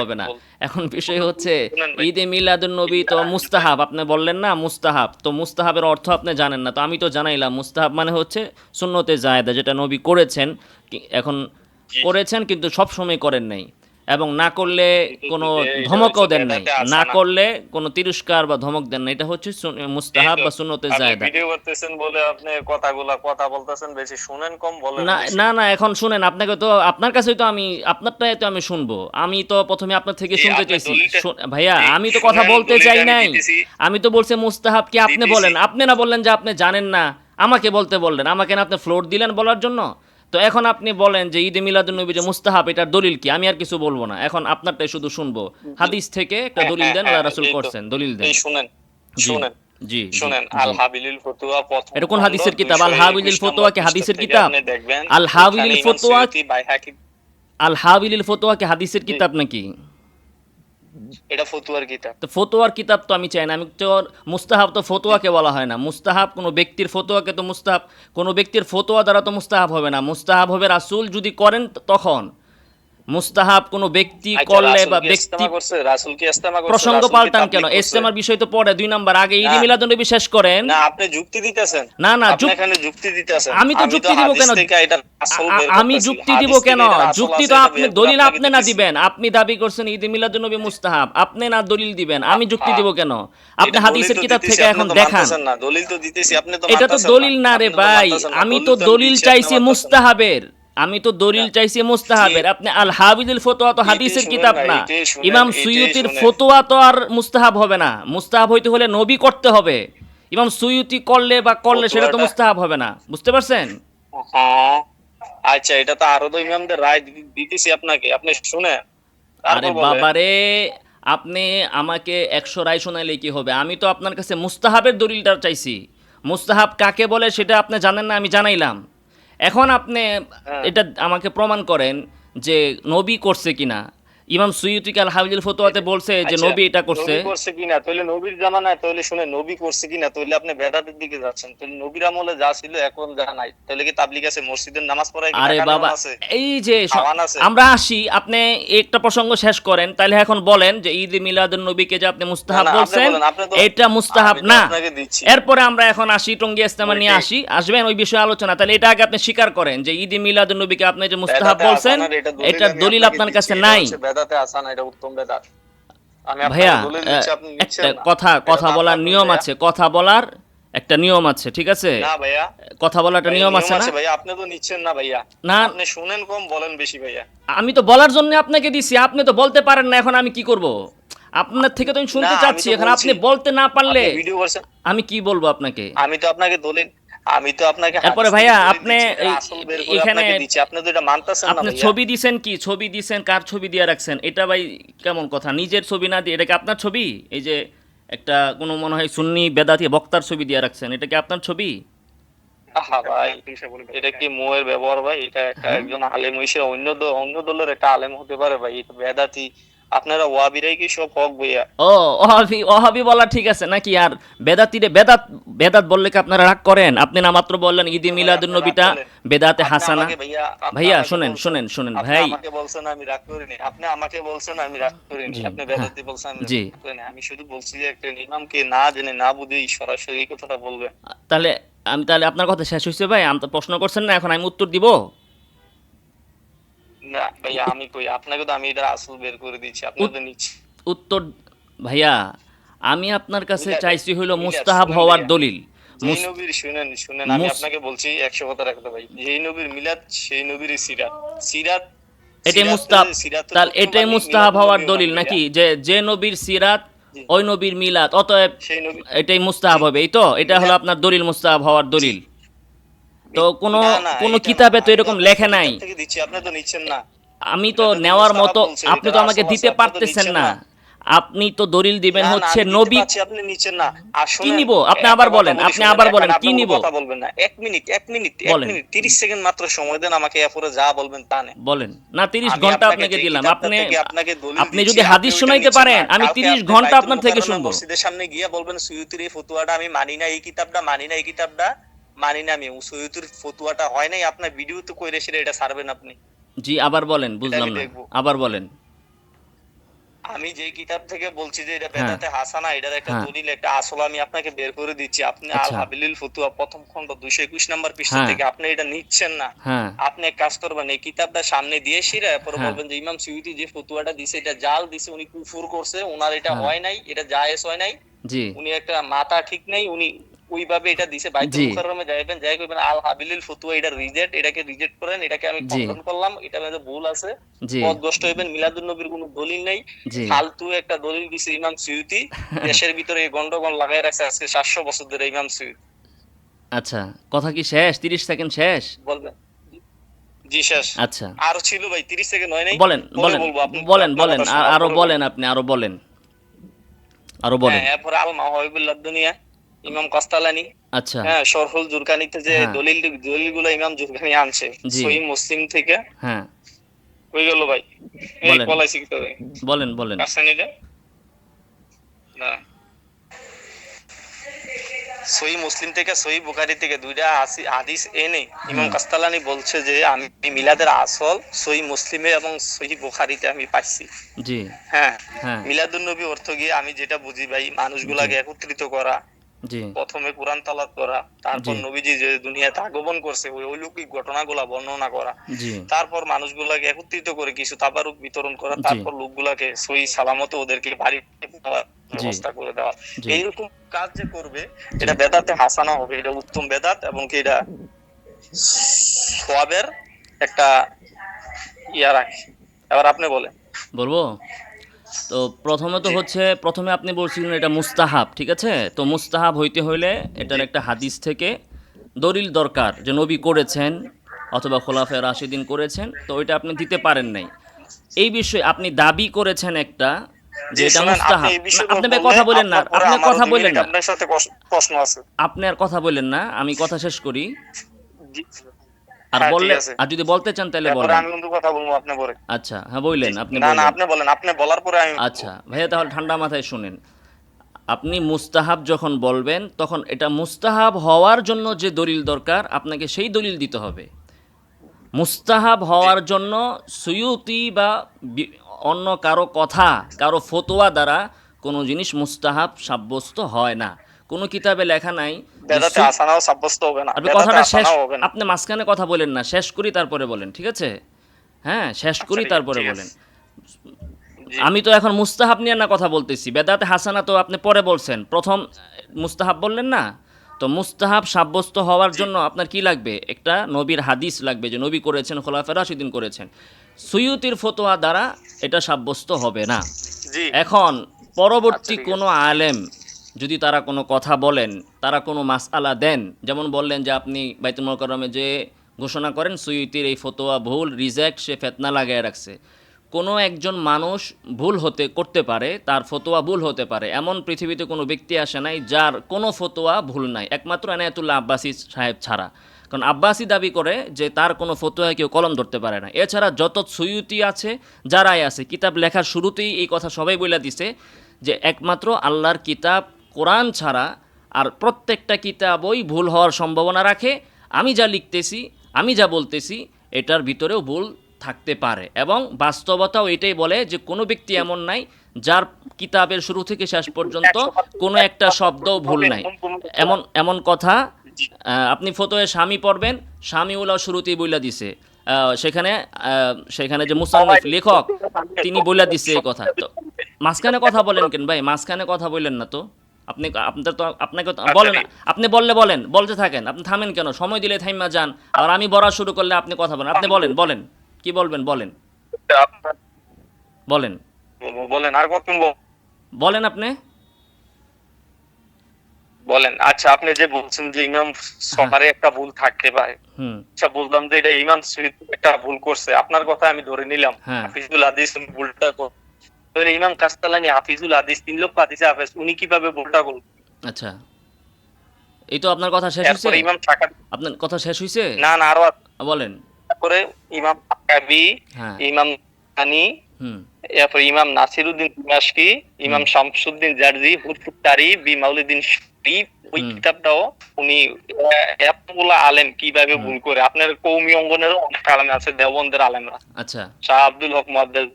হবে না। এখন বিষয় হচ্ছে। ঈদে মিলাদুন নবী তো মুস্তাহাব। আপনি বললেন না মুস্তাহাব। তো মুস্তাহাবের অর্থ আপনি জানেন না। তো আমি তো জানাইলাম মুস্তাহাব মানে হচ্ছে সুন্নতে জায়েদা যেটা নবী করেছেন। এখন করেছেন কিন্তু সব সময় করেন নাই। এবং না করলে কোনো ধমকও দেন নাই। না। করলে কোনো তিরস্কার বা ধমক দেন না এটা হচ্ছে মুস্তাহাব বা সুন্নতে জায়েদা। ভিডিও করতেছেন বলে আপনি কথাগুলা কথা বলতেছেন বেশি শুনেন কম বলেন না না না এখন শুনেন। আপনাকে তো আপনার কাছেই তো আমি আপনারটাই তো আমি শুনব। আমি তো প্রথমে আপনার থেকে শুনতে চাইছি। ভাইয়া আমি তো কথা বলতে চাই নাই। আমি তো বলছি মুস্তাহাব কি আপনি বলেন? আপনি না বললেন যে আপনি জানেন না। আমাকে বলতে বললেন। আমাকে না আপনি ফ্লোর দিলেন বলার জন্য? তো এখন আপনি বলেন যে ঈদে মিলাদুন নবী যে মুস্তাহাব এটার দলিল কি? আমি আর কিছু বলব না। এখন আপনারটাই শুধু শুনব। হাদিস থেকে একটা দলিল দেন আল্লাহ রাসূল করছেন। দলিল দেন। শুনেন শুনেন জি শুনেন। আল হাবিলুল ফতোয়া প্রথম এটা কোন হাদিসের কিতাব? আল 221 হাবিলুল ফতুয়া কি হাদিসের কিতাব? আল হাবিলুল ফতোয়া ফতুয়া- আল হাবিলিল ফতোয়া কি হাদিসের কিতাব নাকি? এটা ফতুয়ার কিতাব। তো ফতোয়ার কিতাব তো আমি চাই না। আমি তো মুস্তাহাব তো ফতোয়াকে বলা হয় না। মুস্তাহাব কোনো ব্যক্তির ফতোয়াকে তো মুস্তাহাব, কোনো ব্যক্তির ফতোয়া দ্বারা তো মুস্তাহাব হবে না। মুস্তাহাব হবে রাসুল যদি করেন তখন। মুস্তাহাব কোনো ব্যক্তি আচ্ছা, করলে বা ব্যক্তি প্রসঙ্গ পাল্টান কেন? ইস্তেমার বিষয় তো পড়ে দুই নাম্বার আগে ঈদ না। মিলাদুন্নবী শেষ করেন। না আপনি যুক্তি দিতেছেন। না, না, আপনি এখানে যুক্তি দিতেছেন। আমি তো যুক্তি দিব কেন? আমি যুক্তি দিব কেন? যুক্তি তো আপনি দলিল আপনি না দিবেন। আপনি দাবি করছেন ঈদ মিলাদুন্নবী মুস্তাহাব। আপনি না দলিল দিবেন। আমি যুক্তি দিব কেন? আপনি হাদিসের কিতাব থেকে এখন দেখান। দলিল তো দিতেছি আপনি তো এটা তো দলিল না রে ভাই। আমি তো দলিল চাইছি। মুস্তাহাবের। আমি তো দলিল চাইছি মুস্তাহাবের। আপনি আল হাবিদুল ফতোয়া তো হাদিসের কিতাব না। ইমাম সুয়ুতির ফতোয়া তো আর মুস্তাহাব হবে না। মুস্তাহাব হইতে হলে নবী করতে হবে। ইমাম সুয়ুতি করলে বা করলে সেটা তো মুস্তাহাব হবে না। বুঝতে পারছেন? হ্যাঁ। আচ্ছা এটা তো আরও তো ইমামদের রায় দিতেছি আপনাকে। আপনি শুনে আরে বাবারে আপনি আমাকে একশো রায় শোনাইলে কি হবে? আমি তো আপনার কাছে মুস্তাহাবের দলিলটা চাইছি। মুস্তাহাব কাকে বলে সেটা আপনি জানেন না আমি জানাইলাম। এখন আপনি হ্যাঁ। এটা আমাকে প্রমাণ করেন যে নবী করছে কিনা ইমাম সুয়ুতিক আল হাবিজুল ফতোয়াতে বলছে যে আচ্ছা, নবী এটা করছে। নবী করছে কিনা? তাহলে নবীর জামানায় তাহলে শুনে নবী করছে কিনা? তাহলে আপনি বেদাতের দিকে যাচ্ছেন। তাহলে নবীর আমলে যা ছিল এখন যা নাই। তাহলে কি তাবলিগ আছে? মসজিদের নামাজ পড়ায় আরে বাবা এই যে? আমরা আসি আপনি একটা প্রসঙ্গ শেষ করেন। তাহলে এখন বলেন যে ঈদ মিলাদুন নবীকে যে আপনি মুস্তাহাব বলছেন এটা মুস্তাহাব না। এরপরে আমরা এখন আসি টঙ্গি ইস্তেমা নিয়ে আসি। আসবেন ওই বিষয়ে আলোচনা। তাহলে এটা আগে আপনি স্বীকার করেন যে ঈদ মিলাদুন নবীকে আপনি যে মুস্তাহাব বলছেন এটা দলিল আপনার কাছে নাই। বেদাতে আসান এটা উত্তম বেদাত আমি ভাইয়া একটা কথা কথা তো বলার নিয়ম আছে কথা বলার একটা নিয়ম আছে ঠিক আছে? না ভাইয়া। কথা বলার একটা নিয়ম আছে না? ভাইয়া আপনি তো নিচ্ছেন না ভাইয়া। না। আপনি শুনেন কম বলেন বেশি ভাইয়া। আমি তো বলার জন্য আপনাকে দিছি আপনি তো বলতে পারেন না এখন আমি কি করব? আপনার থেকে তো আমি শুনতে চাচ্ছি এখন আপনি বলতে না পারলে আমি কি বলব আপনাকে? আমি তো আপনাকে দলিল আমি তো আপনাকে হাদিস ভাইয়া, আপনি এখানে- আপনি তো এটা মানতেছেন না আপনি ছবি দিছেন কি? ছবি দিছেন কার ছবি দিয়ে রাখছেন? এটা ভাই কেমন কথা? নিজের ছবি না দিয়ে এটা কি আপনার ছবি? এই যে একটা কোনো মনে হয় সুন্নি বেদাতি বক্তার ছবি দিয়ে রাখছেন এটা কি আপনার ছবি? আহা ভাই এটা কি মোয়ের ব্যবহার ভাই? এটা একটা হ্যাঁ। একজন আলেম হইছে অন্য অন্য দলের একটা আলেম হতে পারে ভাই এটা বেদাতি আপনারা ওয়াবিরাই কি সব হক ভাইয়া ও অহাবি অহাবি বলা ঠিক আছে নাকি আর বেদাতিরে বেদাত বেদাত বললে কি আপনারা রাগ করেন? আপনি না মাত্র বললেন ঈদে মিলাদুন নবীটা বেদাতে হাসানা। ভাইয়া শোনেন শোনেন শোনেন ভাই। আমাকে বলছেন আমি রাগ করিনি। আপনি আমাকে বলছেন আমি রাগ করিনি। আপনি বেদাতি বলছেন আমি জি। আমি শুধু বলছি যে একটা ইমামকে না জেনে না বুঝে সরাসরি কথাটা বলবেন। তাহলে আমি তাহলে আপনার কথা শেষ হয়েছে ভাই আমি তো প্রশ্ন করছেন না এখন আমি উত্তর দিব। না ভাইয়া আমি কই আপনাকে তো আমি এটা আসল বের করে দিচ্ছি আপনি তো নিচ্ছি। উত্তর ভাইয়া আমি আপনার কাছে চাইছি হইল মুস্তাহাব হওয়ার দলিল। যেই নবীর শুনেন শুনেন আমি আপনাকে বলছি একশো কথা রাখতে ভাই। যেই নবীর মিলাদ সেই নবীর সিরাত। সিরাত এটাই মুস্তাহাব। তাহলে এটাই মুস্তাহাব হওয়ার দলিল নাকি? যে যে নবীর সিরাত ওই নবীর মিলাদ অতএব এটাই মুস্তাহাব হবে এই তো? এটা হলো আপনার দলিল মুস্তাহাব হওয়ার দলিল। তো কোনো কোনো কিতাবে তো এরকম লেখে নাই। আপনি তো আমি তো নেওয়ার মতো আপনি তো আমাকে দিতে পারতেছেন না। আপনি তো দলিল দিবেন হচ্ছে নবী আপনি নিচ্ছেন না। কি নিব? আপনি আবার বলেন, বলি, আপনি আবার বলেন, কি নিব? কথা বলবেন না। এক মিনিট এক মিনিট এক মিনিট তিরিশ সেকেন্ড মাত্র সময় দেন আমাকে এরপরে যা বলবেন তা নেই বলেন। না তিরিশ আমি ঘণ্টা আপনাকে দিলাম। আপনি আপনি যদি হাদিস শোনাইতে পারেন আমি কালকে তিরিশ আপনি ঘণ্টা আপনার থেকে শুনব। মসজিদের সামনে গিয়ে বলবেন সুয়ুতির এই ফতুয়াটা আমি মানি না এই কিতাবটা মানি না এই কিতাবটা মানি না আমি সুয়ুতির ফতুয়াটা হয় নাই আপনার ভিডিও তো কইরে সেটা এটা ছাড়বেন আপনি জি আবার বলেন বুঝলাম না আবার বলেন আমি যে কিতাব থেকে বলছি যে এটা বেদাতে হাসানা এটার একটা হ্যাঁ। দলিল একটা আসল আমি আপনাকে বের করে দিচ্ছি আপনি আল আচ্ছা। হাবিলিল ফতুয়া প্রথম খণ্ড দুইশো একুশ নাম্বার পৃষ্ঠা হ্যাঁ। থেকে আপনি এটা নিচ্ছেন না হ্যাঁ আপনি এক কাজ করবেন এই কিতাবটা সামনে দিয়ে সিরা পরে হ্যাঁ। বলবেন যে ইমাম সিউতি যে ফতুয়াটা দিছে এটা জাল দিছে উনি কুফুর করছে ওনার এটা হ্যাঁ। হয় নাই এটা জায়েজ হয় নাই জি উনি একটা মাথা ঠিক নেই উনি ওইভাবে এটা দিছে। বাইতুল মুকাররমে যাইবেন যাই কইবেন আল হাবিলিল ফতুয়া এটা রিজেক্ট এটাকে রিজেক্ট করেন এটাকে আমি। খণ্ডন করলাম এটা মধ্যে ভুল আছে। পদগ্রস্ত হইবেন মিলাদুন নবীর কোনো দলিল নেই। ফালতু একটা দলিল দিছে ইমাম সিউতি দেশের ভিতরে এই গন্ডগোল লাগাই রাখছে আজকে সাতশো বছর ধরে ইমাম সিউতি আচ্ছা কথা কি শেষ? তিরিশ সেকেন্ড শেষ? বলবেন। জি শেষ। আচ্ছা। আরও ছিল ভাই তিরিশ সেকেন্ড হয় নাই। বলেন বলেন বলেন আর- বলেন আপনি আরও বলেন। আরও বলেন। হ্যাঁ আল মাহবিবুল্লাহ দুনিয়া। ইমাম কাস্তালানি। আচ্ছা। হ্যাঁ শরহুল জুরকানিতে যে হ্যাঁ। দলিল দলিলগুলো ইমাম জুরকানি আনছে সহি মুসলিম থেকে। হ্যাঁ। কই গেল ভাই। এই। পলাইছি কি বলেন বলেন। কাস্তানিটা না। সহি মুসলিম থেকে সহি বুখারি থেকে দুইটা আসি হাদিস এনে ইমাম কাস্তালানি বলছে যে আমি মিলাদের আসল সহি মুসলিমে এবং সহি বুখারিতে আমি পাইছি। জি। হ্যাঁ। হ্যাঁ। মিলাদুন নবী অর্থ গিয়ে আমি যেটা বুঝি ভাই মানুষগুলাকে একত্রিত করা প্রথমে কোরআন তালাত করা তারপর নবীজি যে দুনিয়াতে আগমন করছে ওই অলৌকিক ঘটনাগুলা বর্ণনা করা তারপর মানুষগুলাকে একত্রিত করে কিছু তাবারুক বিতরণ করা তারপর লোকগুলাকে সই সালামত ওদেরকে বাড়ি দেওয়ার ব্যবস্থা করে দেওয়া। এইরকম কাজ যে করবে এটা বেদাতে হাসানা হবে এটা উত্তম বেদাত এবং কি এটা সোয়াবের একটা ইয়া রাখে। এবার আপনি বলেন। বলব? তো প্রথমে তো হচ্ছে প্রথমে আপনি বলছিলেন এটা মুস্তাহাব ঠিক আছে? তো মুস্তাহাব হইতে হইলে এটার একটা হাদিস থেকে দলিল দরকার যে নবী করেছেন অথবা খোলাফে রাশিদিন করেছেন তো ওইটা আপনি দিতে পারেন নাই। এই বিষয়ে আপনি দাবি করেছেন একটা যে এটা মুস্তাহাব। আপনি কথা বলেন না আপনি কথা বলেন না। আপনার সাথে প্রশ্ন আছে। আপনি আর কথা বলেন না আমি কথা শেষ করি। আর হ্যাঁ, বললে আর যদি বলতে চান তাহলে বলেন। আমি কিন্তু কথা বলব আপনি পরে। আচ্ছা হ্যাঁ বললেন আপনি না না আপনি বলেন আপনি বলার পরে আমি আচ্ছা ভাইয়া তাহলে ঠান্ডা মাথায় শুনেন। আপনি মুস্তাহাব যখন বলবেন তখন এটা মুস্তাহাব হওয়ার জন্য যে দলিল দরকার আপনাকে সেই দলিল দিতে হবে। মুস্তাহাব হওয়ার জন্য সুয়ুতি বা অন্য কারও কথা কারও ফতোয়া দ্বারা কোনো জিনিস মুস্তাহাব সাব্যস্ত হয় না। কোনো কিতাবে লেখা নাই বেদাতে আসানাও সাব্যস্ত হবে না আপনি কথাটা শেষ আপনি মাঝখানে কথা বলেন না শেষ করি তারপরে বলেন ঠিক আছে? হ্যাঁ শেষ করি তারপরে বলেন। আমি তো এখন মুস্তাহাব নিয়ে না কথা বলতেছি বেদাতে হাসানা তো আপনি পরে বলছেন। প্রথম মুস্তাহাব বললেন না? তো মুস্তাহাব সাব্যস্ত হওয়ার জন্য আপনার কি লাগবে? একটা নবীর হাদিস লাগবে যে নবী করেছেন খোলাফে রাশিদিন করেছেন। সুয়ুতির ফতোয়া দ্বারা এটা সাব্যস্ত হবে না। এখন পরবর্তী আচ্ছা, কোনো আলেম যদি তারা কোনো কথা বলেন তারা কোনো মাসআলা দেন। যেমন বললেন যে আপনি বাইতুল মোকাররমে যে ঘোষণা করেন, সুইতির এই ফতোয়া ভুল, রিজেক্ট, সে ফেতনা লাগায় রাখছে। কোনো একজন মানুষ ভুল হতে, করতে পারে, তার ফতোয়া ভুল হতে পারে। এমন পৃথিবীতে কোনো ব্যক্তি আসে নাই যার কোনো ফতোয়া ভুল নাই, একমাত্র এনায়তুল্লাহ আব্বাসী সাহেব ছাড়া। কারণ আব্বাসী দাবি করে যে তার কোনো ফতোয়া কেউ কলম ধরতে পারে না। এছাড়া যত সুয়ুতি আছে, যারাই আছে, কিতাব লেখার শুরুতেই এই কথা সবাই বলে দিছে যে একমাত্র আল্লাহর কিতাব কোরআন ছাড়া আর প্রত্যেকটা কিতাবই ভুল হওয়ার সম্ভাবনা রাখে। আমি যা লিখতেছি আমি যা বলতেছি এটার ভিতরেও ভুল থাকতে পারে এবং বাস্তবতাও এটাই বলে যে কোনো ব্যক্তি এমন নাই যার কিতাবের শুরু থেকে শেষ পর্যন্ত কোনো একটা শব্দও ভুল নাই। এমন এমন কথা আপনি ফতোয়ে স্বামী পড়বেন স্বামী স্বামীউল্লাহ শুরুতেই বইলা দিছে। সেখানে সেখানে যে মুসান্নিফ লেখক তিনি বইলা দিছে এই কথা। তো মাঝখানে কথা বলেন কেন ভাই? মাঝখানে কথা বললেন না তো? আপনি আপনার তো আপনাকে বলেন আপনি বললে বলেন বলতে থাকেন। আপনি থামেন কেন? সময় দিলে থাইমা যান। আর আমি বলা শুরু করলে আপনি কথা বলেন। আপনি বলেন বলেন। কি বলবেন বলেন। বলেন। বলেন আর কত বল- বলেন আপনি। বলেন আচ্ছা আপনি যে বলছেন যে ইমাম সফারে একটা ভুল থাকতে পারে আচ্ছা বললাম যে এটা ইমাম একটা ভুল করছে। আপনার কথা আমি ধরে নিলাম। হ্যাঁ। হাফিজুল হাদিস ভুলটা তাহলে ইমাম কাস্তালানি হাফিজুল হাদিস তিন লক্ষ হাদিসে হাফেজ উনি কীভাবে ভুলটা করল আচ্ছা। এই তো আপনার কথা শেষ ইমাম আপনার কথা শেষ না না আরও বলেন। তারপরে ইমাম হ্যাঁ। ইমাম আনি হুম। এরপর ইমাম দিমাশকি ইমাম শামসুদ্দিন জারজি হুরফুত্তারি বি মাউলিদ্দিন শরীফ ওই কিতাবটাও উনি এতগুলা আলেম কীভাবে ভুল করে? আপনার কৌমি অঙ্গনেরও অনেক আলেম আছে দেওবন্দের আলেমরা। আচ্ছা। শাহ আব্দুল হক মুহাদ্দিস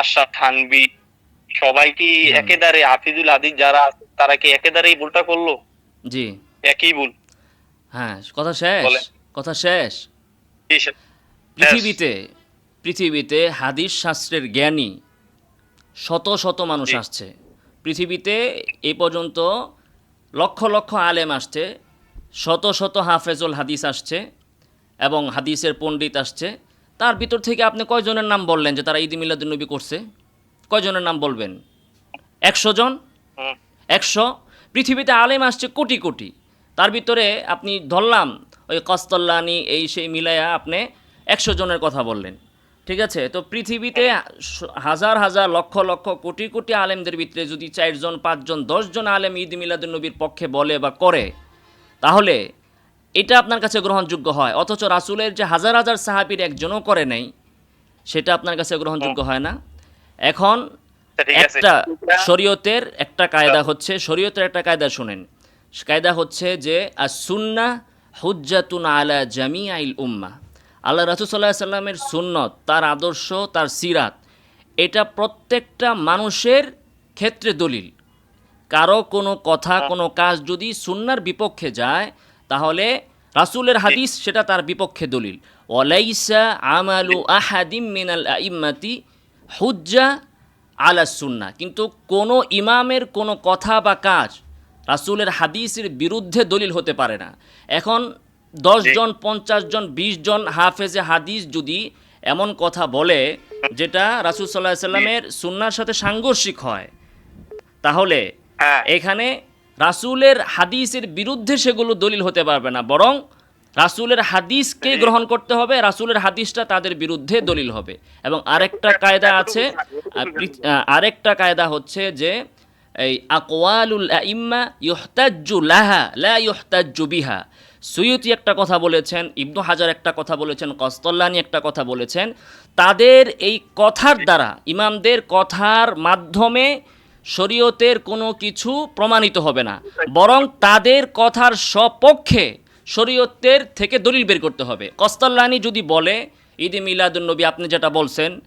আশরাফ থানবি সবাই কি একেবারে হাফিজুল হাদিস যারা আছে, তারা কি একেবারে এই ভুলটা করল? জি। একই ভুল। হ্যাঁ কথা শেষ? কথা শেষ? পৃথিবীতে পৃথিবীতে হাদিস শাস্ত্রের জ্ঞানী শত শত মানুষ আসছে। পৃথিবীতে এ পর্যন্ত লক্ষ লক্ষ আলেম আসছে শত শত হাফেজুল হাদিস আসছে এবং হাদিসের পণ্ডিত আসছে। তার ভিতর থেকে আপনি কয়জনের নাম বললেন যে তারা ঈদ মিলাদুন্নবী করছে? কয়জনের নাম বলবেন? একশো জন? একশো? পৃথিবীতে আলেম আসছে কোটি কোটি। তার ভিতরে আপনি ধরলাম ওই কস্তল্লানি এই সেই মিলাইয়া আপনি একশো জনের কথা বললেন। ঠিক আছে? তো পৃথিবীতে হাজার হাজার লক্ষ লক্ষ কোটি কোটি আলেমদের ভিতরে যদি চারজন পাঁচজন দশজন আলেম ঈদ মিলাদুন্নবীর পক্ষে বলে বা করে তাহলে এটা আপনার কাছে গ্রহণযোগ্য হয়। অথচ রাসুলের যে হাজার হাজার সাহাবির একজনও করে নাই সেটা আপনার কাছে গ্রহণযোগ্য হয় না। এখন একটা শরীয়তের একটা কায়দা হচ্ছে শরীয়তের একটা কায়দা শুনেন। কায়দা হচ্ছে যে সুন্না হুজ্জাতুন আলা জামি আইল উম্মা। আল্লাহ রাসুসাল্লাহ সাল্লামের সুন্নত তার আদর্শ তার সিরাত এটা প্রত্যেকটা মানুষের ক্ষেত্রে দলিল। কারও কোনো কথা কোনো কাজ যদি সুন্নার বিপক্ষে যায় তাহলে রাসূলের হাদিস সেটা তার বিপক্ষে দলিল। ওয়ালাইসা আমালু আহাদিম মিনাল আইম্মাতি হুজ্জা আলা সুন্না। কিন্তু কোনো ইমামের কোনো কথা বা কাজ রাসূলের হাদিসের বিরুদ্ধে দলিল হতে পারে না। এখন জন পঞ্চাশ জন বিশ জন হাফেজে হাদিস যদি এমন কথা বলে যেটা রাসূল সাল্লাহ সাল্লামের সুন্নার সাথে সাংঘর্ষিক হয় তাহলে হ্যাঁ। এখানে রাসূলের হাদিসের বিরুদ্ধে সেগুলো দলিল হতে পারবে না, বরং রাসূলের হাদিসকে গ্রহণ করতে হবে, রাসূলের হাদিসটা তাদের বিরুদ্ধে দলিল হবে। এবং আরেকটা কায়দা আছে আরেকটা কায়দা হচ্ছে যে, এই আকওয়ালুল আইম্মা ইহতাজ্জু লাহা, লা ইহতাজ্জু বিহা। সুয়ুতি একটা কথা বলেছেন, ইবনু হাজার একটা কথা বলেছেন, কস্তল্লানি একটা কথা বলেছেন। তাদের এই কথার দ্বারা, ইমামদের কথার মাধ্যমে শরীয়তের কোনো কিছু প্রমাণিত হবে না। বরং তাদের কথার সপক্ষে শরীয়তের থেকে দলিল বের করতে হবে। কস্তল্লানি যদি বলে ঈদে মিলাদুন্নবী আপনি যেটা বলছেন,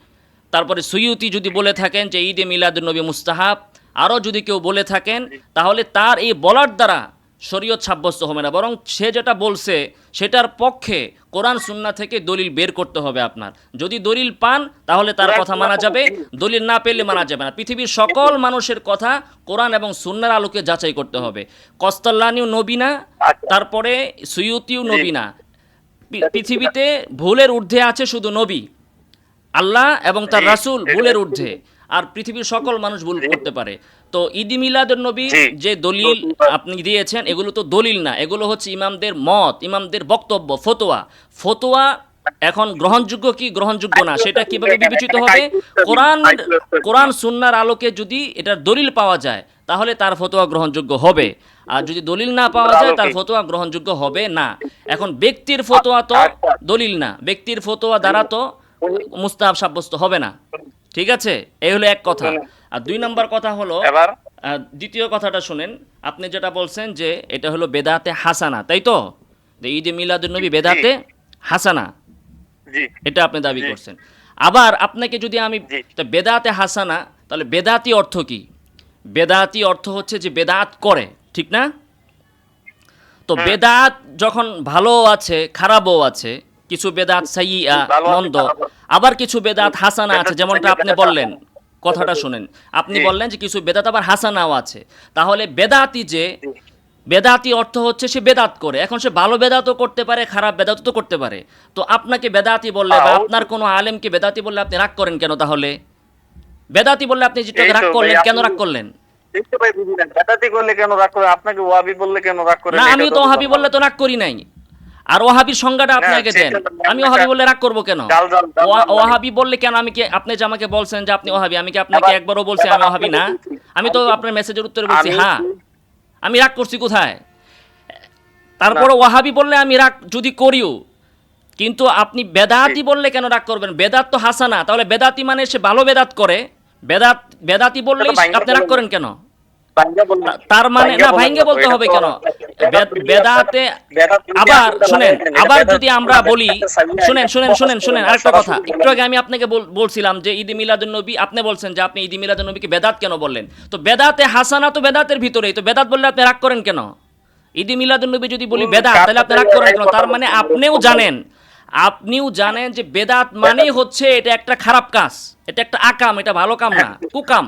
তারপরে সুয়ুতি যদি বলে থাকেন যে ঈদে মিলাদুন্নবী মুস্তাহাব, আরও যদি কেউ বলে থাকেন, তাহলে তার এই বলার দ্বারা শরীয়ত সাব্যস্ত হবে না। বরং সে যেটা বলছে, সেটার পক্ষে কোরআন সুন্না থেকে দলিল বের করতে হবে আপনার। যদি দলিল পান তাহলে তার কথা মানা যাবে দলিল না পেলে মানা যাবে না। পৃথিবীর সকল মানুষের কথা কোরআন এবং সুন্নার আলোকে যাচাই করতে হবে। কস্তল্লানিও নবীনা তারপরে সুয়ুতিও নবীনা পৃথিবীতে ভুলের ঊর্ধ্বে আছে শুধু নবী। আল্লাহ এবং তার রাসূল ভুলের ঊর্ধ্বে। আর পৃথিবীর সকল মানুষ ভুল করতে পারে। তো ঈদি মিলাদুন নবী যে দলিল আপনি দিয়েছেন এগুলো তো দলিল না। এগুলো হচ্ছে ইমামদের মত ইমামদের বক্তব্য ফতোয়া। ফতোয়া এখন গ্রহণযোগ্য কি গ্রহণযোগ্য না? সেটা কীভাবে বিবেচিত হবে? কোরআন কোরআন সুন্নার আলোকে যদি এটার দলিল পাওয়া যায় তাহলে তার ফতোয়া গ্রহণযোগ্য হবে। আর যদি দলিল না পাওয়া যায় তার ফতোয়া গ্রহণযোগ্য হবে না। এখন ব্যক্তির ফতোয়া তো দলিল না। ব্যক্তির ফতোয়া দ্বারা তো মুস্তাহাব সাব্যস্ত হবে না। ঠিক আছে? এই হলো এক কথা। আর দুই নম্বর কথা হলো এবার? দ্বিতীয় কথাটা শুনেন আপনি যেটা বলছেন যে এটা হলো বেদাতে হাসানা তাই তো? যে ঈদে মিলাদুন্নবী বেদাতে হাসানা। জি। এটা আপনি দাবি করছেন। আবার আপনাকে যদি আমি। বেদাতে হাসানা তাহলে বেদাতি অর্থ কি? বেদাতি অর্থ হচ্ছে যে বেদাত করে ঠিক না? তো বেদাত যখন ভালো আছে খারাপও আছে কিছু বেদাত সাইয়া মন্দ আবার কিছু বেদাত হাসানা আছে যেমনটা আপনি বললেন। কথাটা শুনেন। আপনি বললেন যে কিছু বেদাত আবার হাসানাও আছে। তাহলে বেদাতি যে বেদাতি অর্থ হচ্ছে সে বেদাত করে। এখন সে ভালো বেদাতও করতে পারে খারাপ বেদাতও তো করতে পারে। তো আপনাকে বেদাতি বললে বা আপনার কোনো আলেমকে বেদাতি বললে আপনি রাগ করেন কেন তাহলে? বেদাতি বললে আপনি যেটা রাগ করলেন কেন রাগ করলেন? বেদাতি করলে কেন রাগ করে আপনাকে ওয়াবি বললে কেন রাগ করে না আমি তো ওহাবি বললে তো রাগ করি নাই। আর ওহাবির সংজ্ঞাটা আপনি হ্যাঁ, আগে দেন। আমি ওহাবি বললে রাগ করব কেন? ওহাবি বললে কেন আমি কি আপনি যে আমাকে বলছেন যে আপনি ওহাবি আমি কি আপনাকে একবারও বলছি আমি ওহাবি না? আমি তো আপনার মেসেজের উত্তরে বলছি হ্যাঁ। আমি রাগ করছি কোথায়? তারপরে ওয়াহাবি বললে আমি রাগ যদি করিও কিন্তু আপনি বেদাতি বললে কেন রাগ করবেন? বেদাত তো হাসানা তাহলে বেদাতি মানে সে ভালো বেদাত করে। বেদাত বেদাতি বললেই আপনি রাগ করেন কেন? তার মানে না ভাইঙ্গে বলতে হবে কেন? বেদাতে আবার শুনেন আবার যদি আমরা বলি শুনেন শুনেন শুনেন শুনেন আরেকটা কথা। একটু আগে আমি আপনাকে বলছিলাম যে ঈদ মিলাদুন নবী আপনি বলছেন যে আপনি ঈদ মিলাদুন নবীকে বেদাত কেন বললেন? তো বেদাতে হাসানা তো বেদাতের ভিতরেই তো বেদাত বললে আপনি রাগ করেন কেন? ঈদ মিলাদুন নবী যদি বলি বেদাত তাহলে আপনি রাগ করেন কেন? তার মানে আপনিও জানেন আপনিও জানেন যে বেদাত মানেই হচ্ছে এটা একটা খারাপ কাজ এটা একটা আকাম এটা ভালো কাম না কুকাম।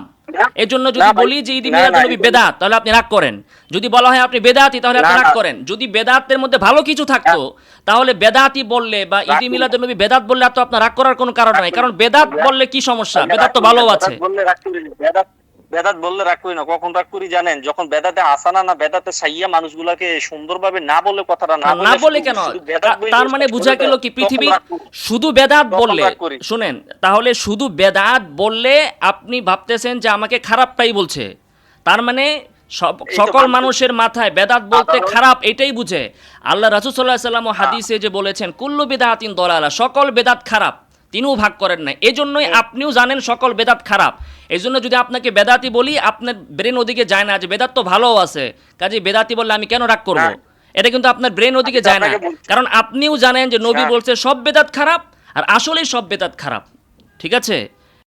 এজন্য যদি বলি যে ঈদ নবী বেদাত তাহলে আপনি রাগ করেন। যদি বলা হয় আপনি বেদাতি তাহলে আপনি রাগ করেন। যদি বেদাতের মধ্যে ভালো কিছু থাকতো তাহলে বেদাতি বললে বা ঈদ রাগ মিলাদুন নবী বেদাত বললে তো আপনার রাগ করার কোনো কারণ নাই। কারণ বেদাত বললে কি সমস্যা? বেদাত তো ভালো আছে। বেদাত বললে রাগ করি না। কখন রাগ করি জানেন? যখন বেদাতে আসানা না বেদাতে সাইয়া মানুষগুলাকে সুন্দরভাবে না বলে কথাটা না না বলে কেন? তার মানে বোঝা গেল কি পৃথিবী শুধু বেদাত বললে। শুনেন তাহলে শুধু বেদাত বললে আপনি ভাবতেছেন যে আমাকে খারাপটাই বলছে। তার মানে সকল মানুষের মাথায় বেদাত বলতে খারাপ এটাই বুঝে। আল্লাহ রাসুল সাল্লাহ সাল্লাম হাদিসে যে বলেছেন কুল্লু বেদাতিন দলালা সকল বেদাত খারাপ। তিনিও ভাগ করেন না এজন্যই আপনিও জানেন সকল বেদাত খারাপ। এই জন্য যদি আপনাকে বেদাতি বলি আপনার ব্রেন ওদিকে যায় না। যে বেদাত তো ভালোও আছে। কাজে বেদাতি বললে আমি কেন রাগ করব? এটা কিন্তু আপনার ব্রেন ওদিকে যায় না। কারণ আপনিও জানেন যে নবী হ্যাঁ। বলছে সব বেদাত খারাপ আর আসলেই সব বেদাত খারাপ। ঠিক আছে?